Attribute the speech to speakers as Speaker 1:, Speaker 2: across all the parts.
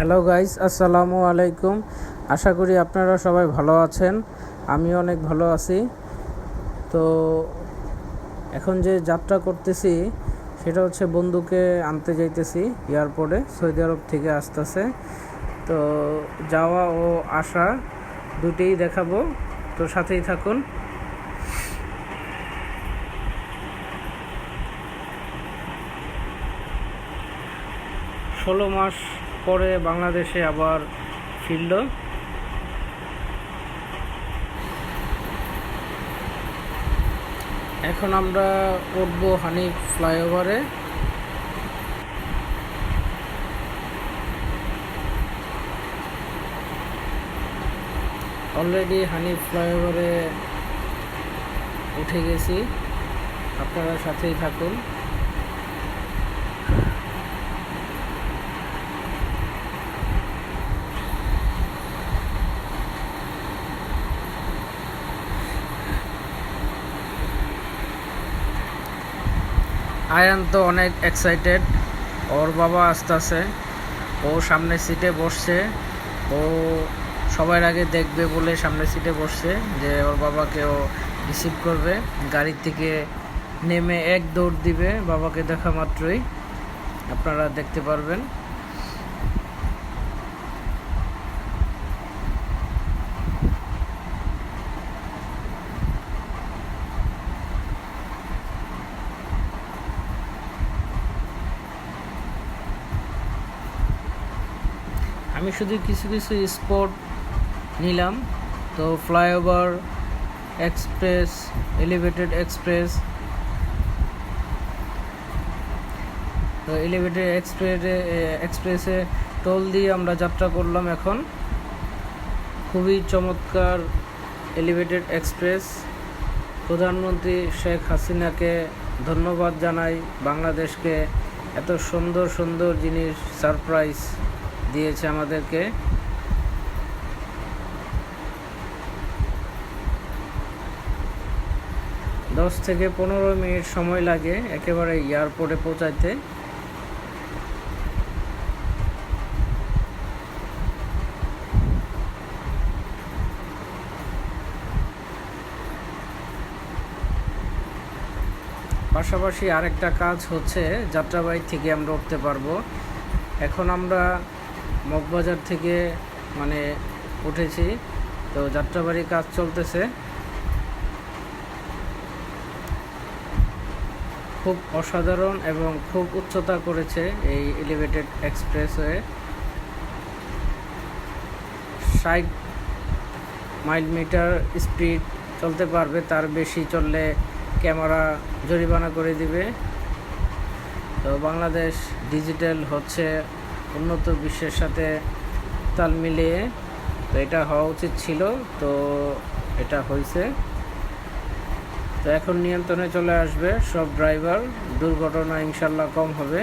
Speaker 1: Hello guys আসসালামু আলাইকুম আশা করি আপনারা সবাই ভালো আছেন। আমি অনেক ভালো আছি। তো এখন যে যাত্রা করতেছি, সেটা হচ্ছে বন্ধুকে আনতে যাইতেছি এয়ারপোর্টে, সৌদি আরব থেকে আসতেছে। তো যাওয়া ও আসা দুটেই দেখাবো। তো সাথেই থাকুন। ষোলো মাস পরে বাংলাদেশে আবার ফিরল। এখন আমরা উঠবো হানিফ ফ্লাইওভারে। অলরেডি হানিফ ফ্লাইওভারে উঠে গেছি। আপনারা সাথেই থাকুন। আয়ান তো অনেক এক্সাইটেড ওর বাবা আসতেছে। ও সামনে সিটে বসছে। ও সবার আগে দেখবে বলে সামনে সিটে বসছে যে ওর বাবাকে ও রিসিভ করবে। গাড়ি থেকে নেমে এক দৌড় দিবে বাবাকে দেখা মাত্রই। আপনারা দেখতে পারবেন। আমি শুধু কিছু কিছু স্পট নিলাম। তো ফ্লাইওভার এক্সপ্রেস এলিভেটেড এক্সপ্রেস তো এলিভেটেড এক্সপ্রেসে এক্সপ্রেসে টোল দিয়ে আমরা যাত্রা করলাম এখন। খুবই চমৎকার এলিভেটেড এক্সপ্রেস প্রধানমন্ত্রী শেখ হাসিনাকে ধন্যবাদ জানাই বাংলাদেশকে। এত সুন্দর সুন্দর জিনিস সারপ্রাইজ দিয়েছে আমাদেরকে। দশ থেকে পনেরো মিনিট সময় লাগে একেবারে এয়ারপোর্টে পৌঁছাইতে। পাশাপাশি আরেকটা কাজ হচ্ছে, যাত্রাবাড়ি থেকে আমরা উঠতে পারব। এখন আমরা মগবাজার থেকে মানে উঠেছি। তো যাত্রাবাড়ি কাজ চলতেছে। খুব অসাধারণ এবং খুব উচ্চতা করেছে এই এলিভেটেড এক্সপ্রেসওয়ে ষাট মাইল মিটার স্পিড চলতে পারবে, তার বেশি চললে ক্যামেরা জরিমানা করে দিবে। তো বাংলাদেশ ডিজিটাল হচ্ছে উন্নত বিশ্বের সাথে তাল মিলিয়ে, তো এটা হওয়া উচিত ছিল, তো এটা হয়েছে। তো এখন নিয়ন্ত্রণে চলে আসবে সব ড্রাইভার দুর্ঘটনা ইনশাল্লাহ কম হবে।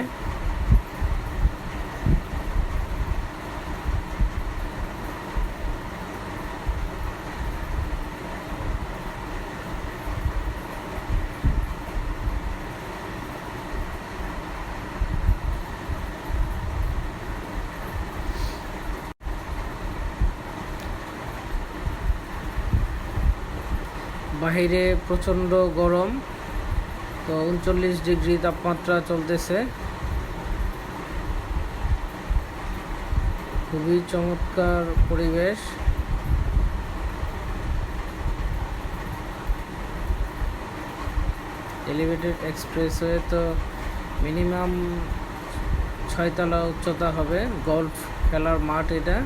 Speaker 1: বাহিরে প্রচণ্ড গরম। তো উনচল্লিশ ডিগ্রি তাপমাত্রা চলতেছে। খুবই চমৎকার পরিবেশ। এলিভেটেড এক্সপ্রেসওয়ে তো মিনিমাম ছয়তলা উচ্চতা হবে। গল্ফ খেলার মাঠ এটা।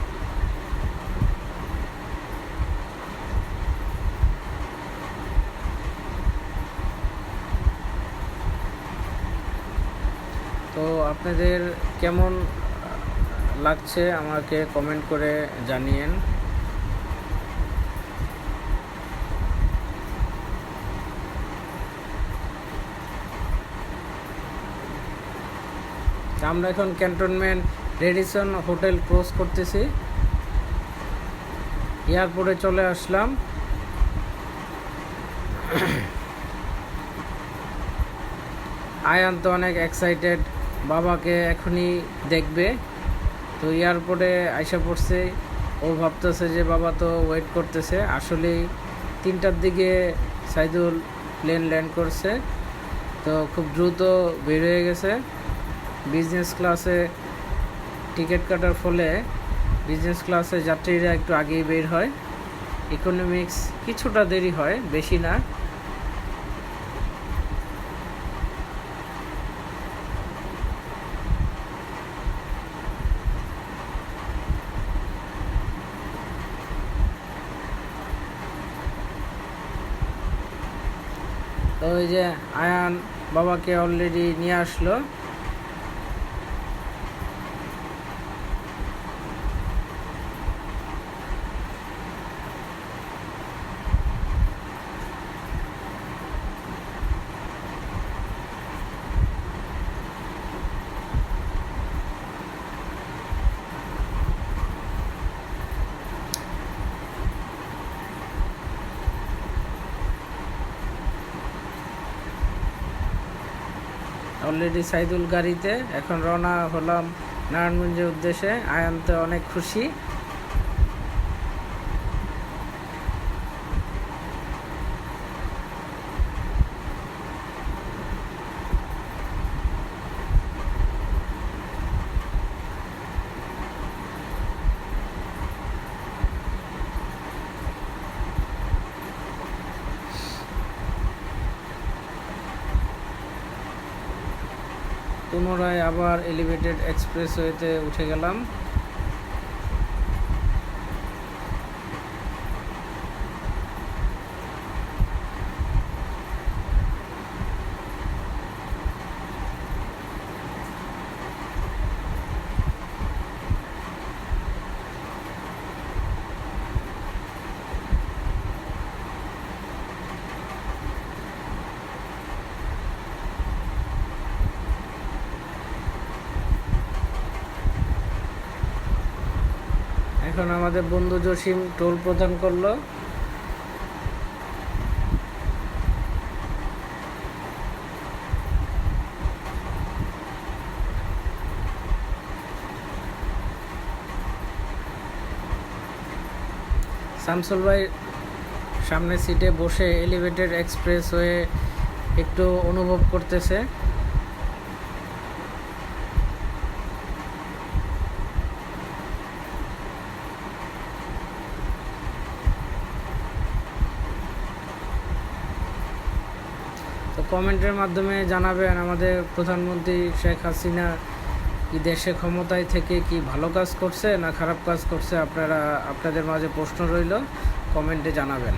Speaker 1: তো আপনাদের কেমন লাগছে আমাকে কমেন্ট করে জানিয়েন। আমরা এখন ক্যান্টনমেন্ট রেডিসন হোটেল ক্রস করতেছি। এয়ারপোর্টে চলে আসলাম। আয়ান তো অনেক এক্সাইটেড বাবাকে এখনই দেখবে। তো এয়ারপোর্টে আইসা পড়ছে। ও ভাবতেছে যে বাবা তো ওয়েট করতেছে। আসলেই তিনটার দিকে সাইদুল প্লেন ল্যান্ড করছে। তো খুব দ্রুত বের হয়ে গেছে। বিজনেস ক্লাসে টিকিট কাটার ফলে বিজনেস ক্লাসে যাত্রীরা একটু আগেই বের হয়। ইকোনমিক্স কিছুটা দেরি হয়, বেশি না। তো ওই যে আয়ান বাবাকে অলরেডি নিয়ে আসলো। অলরেডি সাইদুল গাড়িতে। এখন রওনা হলাম নারায়ণগঞ্জের উদ্দেশ্যে। আয়ন্তে অনেক খুশি। পুনরায় আবার এলিভেটেড এক্সপ্রেসওয়েতে উঠে গেলাম। এখন আমাদের বন্ধু জসিম টোল প্রদান করল। শামসুল ভাই সামনের সিটে বসে এলিভেটেড এক্সপ্রেস হয়ে একটু অনুভব করতেছে। কমেন্টের মাধ্যমে জানাবেন আমাদের প্রধানমন্ত্রী শেখ হাসিনা কি দেশে ক্ষমতায় থেকে কি ভালো কাজ করছে না খারাপ কাজ করছে, আপনারা, আপনাদের মাঝে প্রশ্ন রইল, কমেন্টে জানাবেন।